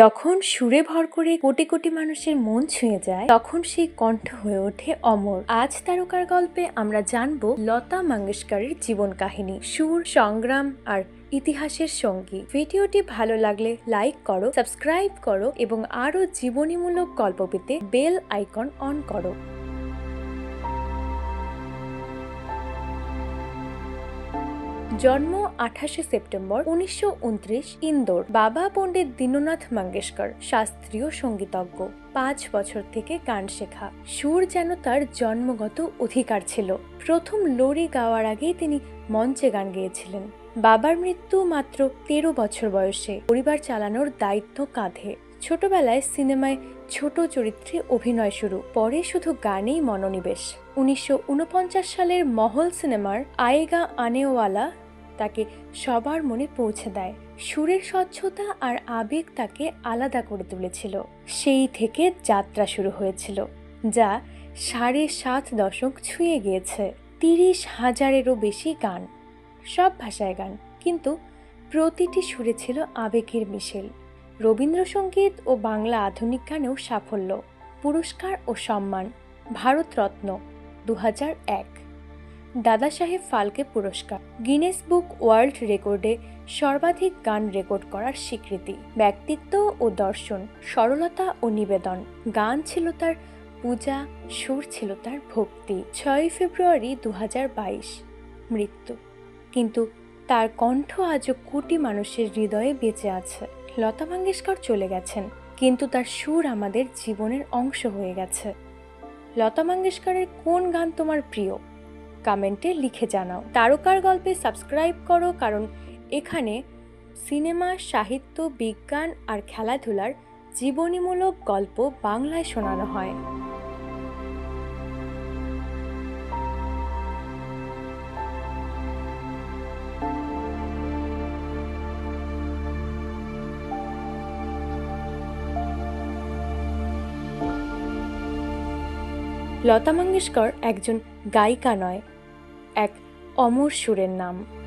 যখন সুরে ভর করে কোটি কোটি মানুষের মন ছুঁয়ে যায়, তখন সেই কণ্ঠ হয়ে ওঠে অমর। আজ তারকার গল্পে আমরা জানব লতা মঙ্গেশকরের জীবন কাহিনী, সুর, সংগ্রাম আর ইতিহাসের সঙ্গী। ভিডিওটি ভালো লাগলে লাইক করো, সাবস্ক্রাইব করো এবং আরও জীবনীমূলক গল্প পেতে বেল আইকন অন করো। জন্ম আঠাশে সেপ্টেম্বর উনিশশো উনত্রিশ, ইন্দোর। বাবা পণ্ডিত দীননাথ মঙ্গেশকর, শাস্ত্রীয় সঙ্গীতজ্ঞ। পাঁচ বছর থেকে গান শেখা। সুর যেন তার জন্মগত অধিকার ছিল। প্রথম লোরি গাওয়ার আগেই তিনি মঞ্চে গান গেয়েছিলেন। বাবার মৃত্যু মাত্র তেরো বছর বয়সে। পরিবার চালানোর দায়িত্ব কাঁধে। ছোটবেলায় সিনেমায় ছোট চরিত্রে অভিনয় শুরু। পরে শুধু গানেই মনোনিবেশ। উনিশশো উনপঞ্চাশ সালের মহল সিনেমার আয়েগা আনেওয়ালা তাকে সবার মনে পৌঁছে দেয়। সুরের স্বচ্ছতা আর আবেগ তাকে আলাদা করে তুলেছিল। সেই থেকে যাত্রা শুরু হয়েছিল, যা সাড়ে সাত দশক ছুঁয়ে গিয়েছে। তিরিশ হাজারেরও বেশি গান, সব ভাষায় গান, কিন্তু প্রতিটি সুরে ছিল আবেগের মিশেল। রবীন্দ্রসঙ্গীত ও বাংলা আধুনিক গানেও সাফল্য, পুরস্কার ও সম্মান। ভারতরত্ন দু হাজার এক। দাদা সাহেব ফালকে পুরস্কার। গিনেস বুক ওয়ার্ল্ড রেকর্ডে সর্বাধিক গান রেকর্ড করার স্বীকৃতি, ব্যক্তিত্ব ও দর্শন, সরলতা ও নিবেদন। গান ছিল তার পূজা, সুর ছিল তার ভক্তি। ছয়ই ফেব্রুয়ারি দু হাজার বাইশ, মৃত্যু। কিন্তু তার কণ্ঠ আজও কোটি মানুষের হৃদয়ে বেঁচে আছে। লতা মঙ্গেশকর চলে গেছেন, কিন্তু তার সুর আমাদের জীবনের অংশ হয়ে গেছে। লতা মঙ্গেশকরের কোন গান তোমার প্রিয়? কমেন্টে লিখে জানাও। তারকার গল্পে সাবস্ক্রাইব করো কারণ এখানে সিনেমা, সাহিত্য, বিজ্ঞান আর খেলাধুলার জীবনীমূলক গল্প বাংলায় শোনানো হয়। লতা মঙ্গেশকর একজন গায়িকা নয় এক অমর সুরের নাম।